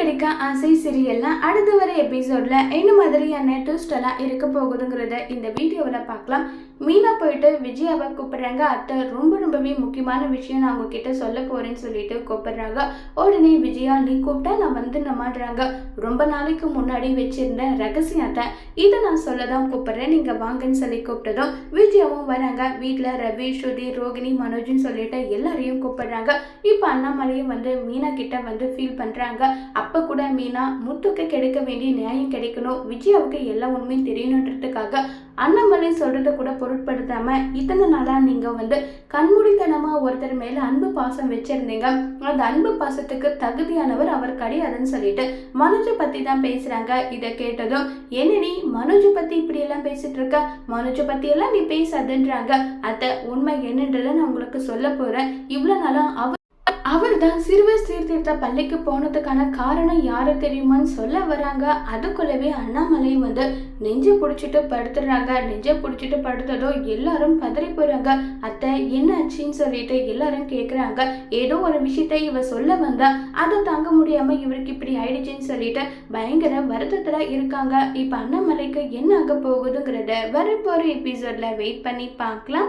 கிடைக்க ஆசை சீரியல்ல அடுத்து வர எபிசோட்ல என்ன மாதிரியான ட்விஸ்ட் எல்லாம் இருக்க போகுதுங்கிறத இந்த வீடியோவில் பார்க்கலாம். மீனா போயிட்டு விஜயாவை கூப்பிடுறாங்க. அத்தை ரொம்ப ரொம்பவே முக்கியமான விஷயம் நான் உங்ககிட்ட சொல்ல போறேன்னு சொல்லிட்டு கூப்பிடுறாங்க. உடனே விஜயா நீ கூப்பிட்டா நான் வந்து நம்மாடுறாங்க. ரொம்ப நாளைக்கு முன்னாடி வச்சிருந்த ரகசியத்தை இதை நான் சொல்ல தான் கூப்பிடுறேன். நீங்க வாங்கன்னு சொல்லி கூப்பிட்டதும் விஜயாவும் வராங்க. வீட்டில் ரவி ஸ்ருதி ரோகிணி மனோஜ்னு சொல்லிட்டு எல்லாரையும் கூப்பிடுறாங்க. இப்போ அண்ணாமலையும் வந்து மீனா கிட்ட வந்து ஃபீல் பண்றாங்க. அப்போ கூட மீனா முத்துக்கு கிடைக்க வேண்டிய நியாயம் கிடைக்கணும். விஜயாவுக்கு எல்லா உண்மையும் தெரியணுன்றதுக்காக அண்ணாமலை சொல்றதை கூட பொருட்படுத்தாம இத்தனை நாளா நீங்க வந்து கண்மூடித்தனமா ஒருத்தர் மேல அன்பு பாசம் வச்சிருந்தீங்க. அந்த அன்பு பாசத்துக்கு தகுதியானவர் அவர் கிடையாதுன்னு சொல்லிட்டு மனோஜை பத்தி தான் பேசுறாங்க. இதை கேட்டதும் என்னடி மனோஜை பத்தி இப்படி எல்லாம் பேசிட்டு இருக்க? மனோஜை பத்தி எல்லாம் நீ பேசாதுன்றாங்க. அத்த உண்மை என்னன்றதை நான் உங்களுக்கு சொல்ல போறேன். இவ்வளவு நாளாக அவர் தான் சிறுவர் சீர்திருத்த பள்ளிக்கு போனதுக்கான காரணம் யாரு தெரியுமான்னு சொல்ல வராங்க. அதுக்குள்ளவே அண்ணாமலை வந்து நெஞ்சை பிடிச்சிட்டு படுத்துறாங்க. நெஞ்சை பிடிச்சிட்டு படுத்ததோ எல்லாரும் பதறி போறாங்க. அத்தை என்ன ஆச்சுன்னு சொல்லிட்டு எல்லாரும் கேக்குறாங்க. ஏதோ ஒரு விஷயத்த இவ சொல்ல வந்தா அதை தாங்க முடியாம இவருக்கு இப்படி ஆயிடுச்சுன்னு சொல்லிட்டு பயங்கர வருத்தத்துல இருக்காங்க. இப்ப அண்ணாமலைக்கு என்ன ஆக போகுதுங்கிறத வரப்போற எபிசோட்ல வெயிட் பண்ணி பார்க்கலாம்.